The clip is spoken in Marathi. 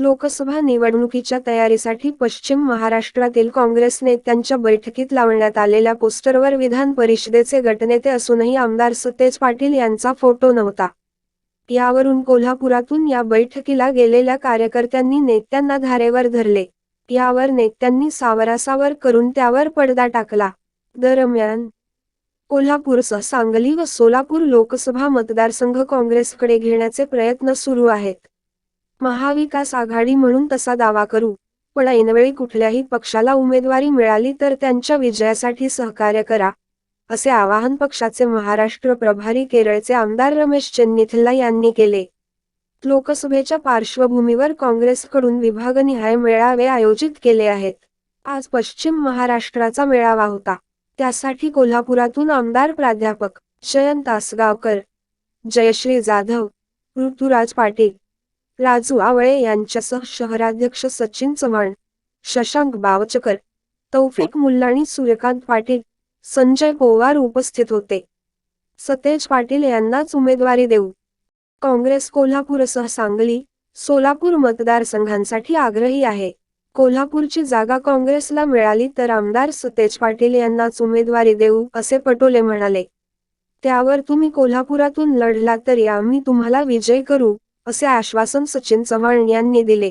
लोकसभा निवडणुकीच्या तयारीसाठी पश्चिम महाराष्ट्रातील काँग्रेस नेत्यांच्या बैठकीत लावण्यात आलेल्या पोस्टरवर विधान परिषदेचे गटनेते असूनही आमदार सतेज पाटील यांचा फोटो नव्हता. यावरून कोल्हापुरातून या बैठकीला गेलेल्या कार्यकर्त्यांनी नेत्यांना धारेवर धरले. यावर नेत्यांनी सावरासावर करून त्यावर पडदा टाकला. दरम्यान कोल्हापूरसह सांगली व सोलापूर लोकसभा मतदारसंघ काँग्रेसकडे घेण्याचे प्रयत्न सुरू आहेत. महाविकास आघाडी म्हणून तसा दावा करू. पण ऐनवेळी कुठल्याही पक्षाला उमेदवारी मिळाली तर त्यांच्या विजयासाठी सहकार्य करा असे आवाहन पक्षाचे महाराष्ट्र प्रभारी केरळचे आमदार रमेश चेन्निथल्ला यांनी केले. लोकसभेच्या पार्श्वभूमीवर काँग्रेसकडून विभागनिहाय मेळावे आयोजित केले आहेत. आज पश्चिम महाराष्ट्राचा मेळावा होता. त्यासाठी कोल्हापुरातून आमदार प्राध्यापक जयंत आसगावकर जयश्री जाधव ऋतुराज पाटील राजू आवळे यांच्यासह शहराध्यक्ष सचिन चव्हाण शशांक बावचकर तौफिक मुल्लाणी सूर्यकांत पाटील संजय पोवार उपस्थित होते. सतेज पाटील यांनाच उमेदवारी देऊ. काँग्रेस कोल्हापूरसह सांगली सोलापूर मतदारसंघांसाठी आग्रही आहे. कोल्हापूरची जागा काँग्रेसला मिळाली तर आमदार सतेज पाटील यांनाच उमेदवारी देऊ असे पटोले म्हणाले. त्यावर तुम्ही कोल्हापुरातून लढला तरी आम्ही तुम्हाला विजय करू असे आश्वासन सचिन चव्हाण यांनी दिले.